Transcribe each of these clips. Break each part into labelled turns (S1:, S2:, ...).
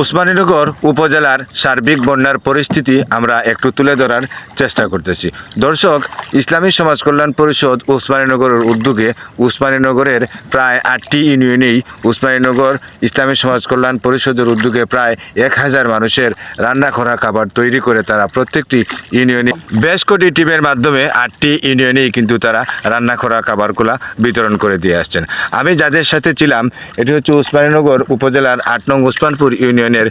S1: উসমানীনগর উপজেলার সার্বিক বন্যার পরিস্থিতি আমরা একটু তুলে ধরার চেষ্টা করতেছি। দর্শক, ইসলামী সমাজ কল্যাণ পরিষদ উসমানীনগরের উদ্যোগে উসমানীনগরের প্রায় আটটি ইউনিয়নেই উসমানীনগর ইসলামী সমাজ কল্যাণ পরিষদের উদ্যোগে প্রায় এক হাজার মানুষের রান্না করা খাবার তৈরি করে তারা প্রত্যেকটি ইউনিয়নে বেশ কটি টিমের মাধ্যমে আটটি ইউনিয়নেই কিন্তু তারা রান্না করা খাবারগুলা বিতরণ করে দিয়ে আসছেন। আমি যাদের সাথে ছিলাম, এটি হচ্ছে উসমানীনগর উপজেলার আট নং উসমানপুর ইউনিয়নের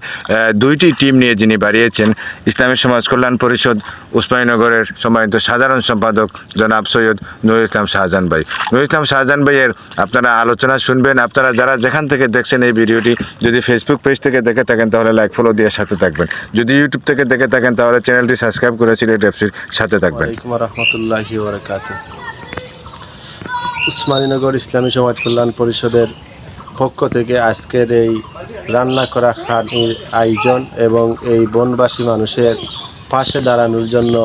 S1: দুইটি টিম নিয়ে যিনি বাড়িয়েছেন, ইসলামী সমাজ কল্যাণ পরিষদ, উসমানীনগরের সম্মানিত সাধারণ সম্পাদক জনাব সৈয়দ নুর ইসলাম শাহজাহান ভাই। নুর ইসলাম শাহজাহান ভাইয়ের আপনারা আলোচনা শুনবেন, আপনারা যারা যেখান থেকে দেখছেন এই ভিডিওটি, যদি ফেসবুক পেজ থেকে দেখে থাকেন, তাহলে লাইক ফলো দিয়ে সাথে থাকবেন। যদি ইউটিউব থেকে দেখে থাকেন, তাহলে চ্যানেলটি সাবস্ক্রাইব করে সিলেট এফসির সাথে থাকবেন।
S2: উসমানীনগর ইসলামী সমাজ কল্যাণ পরিষদের পক্ষ থেকে আজকের এই রান্না করা খানির আয়োজন এবং এই বনবাসী মানুষের পাশে দাঁড়ানোর জন্য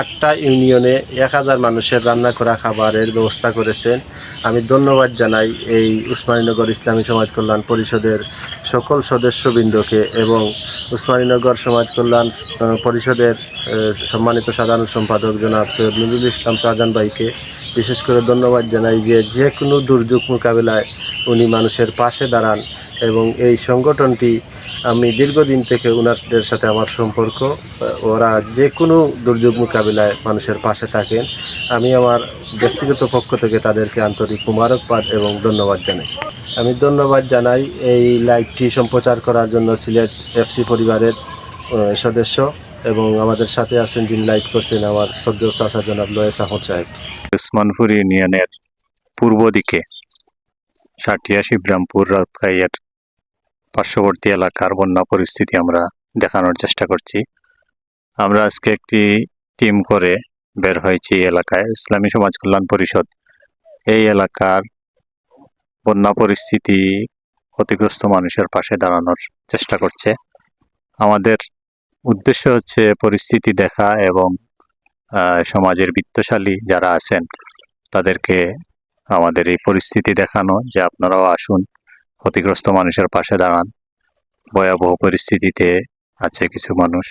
S2: আটটা ইউনিয়নে এক হাজার মানুষের রান্না করা খাবারের ব্যবস্থা করেছেন। আমি ধন্যবাদ জানাই এই উসমানীনগর ইসলামী সমাজ কল্যাণ পরিষদের সকল সদস্যবৃন্দকে এবং উসমানীনগর সমাজ কল্যাণ পরিষদের সম্মানিত সাধারণ সম্পাদক জনাব সৈয়দ নজরুল ইসলাম শাহজাহান ভাইকে বিশেষ করে ধন্যবাদ জানাই যে যে কোনো দুর্যোগ মোকাবিলায় উনি মানুষের পাশে দাঁড়ান এবং এই সংগঠনটি আমি দীর্ঘদিন থেকে ওনাদের সাথে আমার সম্পর্ক, ওরা যে কোনো দুর্যোগ মোকাবিলায় মানুষের পাশে থাকেন। আমি আমার ব্যক্তিগত পক্ষ থেকে তাদেরকে আন্তরিক মুবারকবাদ এবং ধন্যবাদ জানাই। আমি ধন্যবাদ জানাই এই লাইভটি সম্প্রচার করার জন্য সিলেট এফসি পরিবারের সদস্য এবং আমাদের সাথে আছেন যিনি লাইভ করছেন আমার সদ্য চাচা জনাব লয়েস সাহেব।
S3: উসমানপুর ইউনিয়নের পূর্ব দিকে সাটিয়া শিবরামপুর রাউতকাইয়ের পার্শ্ববর্তী এলাকার বন্যা পরিস্থিতি আমরা দেখানোর চেষ্টা করছি। আমরা আজকে একটি টিম করে বের হয়েছি এই এলাকায়, ইসলামী সমাজ কল্যাণ পরিষদ। এই এলাকার বন্যা পরিস্থিতি ক্ষতিগ্রস্ত মানুষের পাশে দাঁড়ানোর চেষ্টা করছে। আমাদের উদ্দেশ্য হচ্ছে পরিস্থিতি দেখা এবং সমাজের বিত্তশালী যারা আছেন, তাদেরকে আমাদের এই পরিস্থিতি দেখানো যে আপনারাও আসুন, ক্ষতিগ্রস্ত মানুষের পাশে দাঁড়ান। ভয়াবহ পরিস্থিতিতে আছে কিছু মানুষ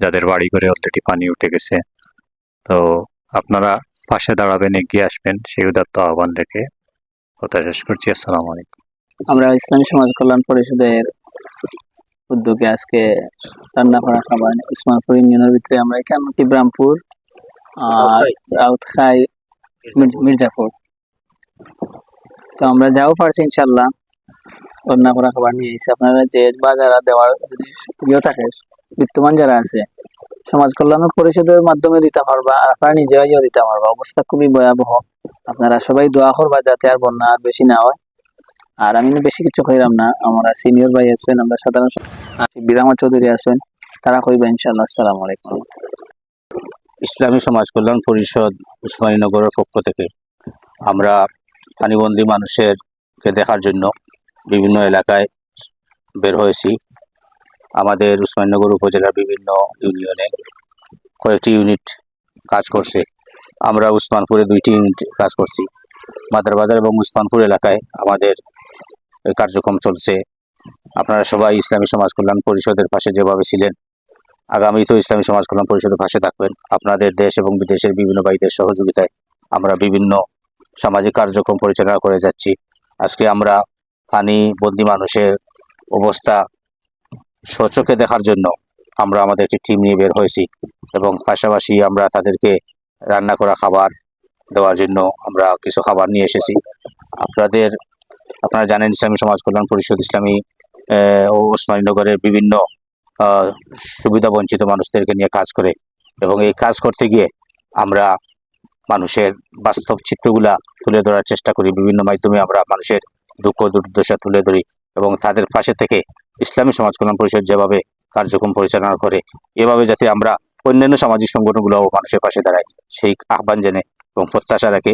S3: যাদের বাড়ি করে অলরেডি পানি উঠে গেছে। তো আপনারা পাশে দাঁড়াবেন, এগিয়ে আসবেন, সেই উদাত্ত আহ্বান রেখে কথা শেষ করছি। আসসালামু আলাইকুম।
S4: আমরা ইসলামী সমাজ কল্যাণ পরিষদের উদ্যোগে আজকে রান্না করা খাবার ইসমানপুর ইউনিয়নের ভিতরে আমরা এখানে ইব্রামপুর আর রাউতখাই মির্জাপুর। তো আমরা যাও পারছি ইনশাল্লাহ। রান্না করা খাবার নিয়ে এসে আপনারা যে বাজার দেওয়ার যদি ইয়ে থাকে বিত্তমান যারা আছে সমাজ কল্যাণ পরিষদের মাধ্যমে দিতে পারবা আর আপনারা নিজেরাইও দিতে পারবা। অবস্থা খুবই ভয়াবহ। আপনারা সবাই দোয়া করবা যাতে আর বন্যা আর বেশি না হয়। আর আমি বেশি কিছু কইরাম না। আমরা সিনিয়র ভাই আছেন আমরা সাধারণ বিরামা চৌধুরী আছেন তারা কইবা ইনশাল্লাহ। আসসালামু আলাইকুম।
S5: ইসলামী সমাজ কল্যাণ পরিষদ উসমানীনগরের পক্ষ থেকে আমরা পানিবন্দী মানুষেরকে দেখার জন্য বিভিন্ন এলাকায় বের হয়েছি। আমাদের উসমানীনগর উপজেলার বিভিন্ন ইউনিয়নে কয়েকটি ইউনিট কাজ করছে। আমরা উসমানপুরে দুইটি ইউনিট কাজ করছি। মাদারবাজার এবং উসমানপুর এলাকায় আমাদের কার্যক্রম চলছে। আপনারা সবাই ইসলামী সমাজ কল্যাণ পরিষদের পাশে যেভাবে ছিলেন আগামীতেও ইসলামী সমাজ কল্যাণ পরিষদের পাশে থাকবেন। আপনাদের দেশ এবং বিদেশের বিভিন্ন ভাইদের সহযোগিতায় আমরা বিভিন্ন সামাজিক কার্যক্রম পরিচালনা করে যাচ্ছি। আজকে আমরা পানি বন্দি মানুষের অবস্থা সচোখে দেখার জন্য আমরা আমাদের একটি টিম নিয়ে বের হয়েছি এবং পাশাপাশি আমরা তাদেরকে রান্না করা খাবার দেওয়ার জন্য আমরা কিছু খাবার নিয়ে এসেছি। আপনাদের, আপনারা জানেন ইসলামী সমাজ কল্যাণ পরিষদ, ইসলামী ও ওসমানীনগরের বিভিন্ন সুবিধা বঞ্চিত মানুষদেরকে নিয়ে কাজ করে এবং এই কাজ করতে গিয়ে আমরা মানুষের বাস্তব চিত্রগুলা তুলে ধরার চেষ্টা করি। বিভিন্ন মাধ্যমে আমরা মানুষের দুঃখ, দুর্দশা তুলে ধরি এবং তাদের পাশে থেকে ইসলামী সমাজ কল্যাণ পরিষদ যেভাবে কার্যক্রম পরিচালনা করে, এভাবে যাতে আমরা অন্যান্য সামাজিক সংগঠনগুলোও মানুষের পাশে দাঁড়াই সেই আহ্বান জেনে এবং প্রত্যাশা রাখে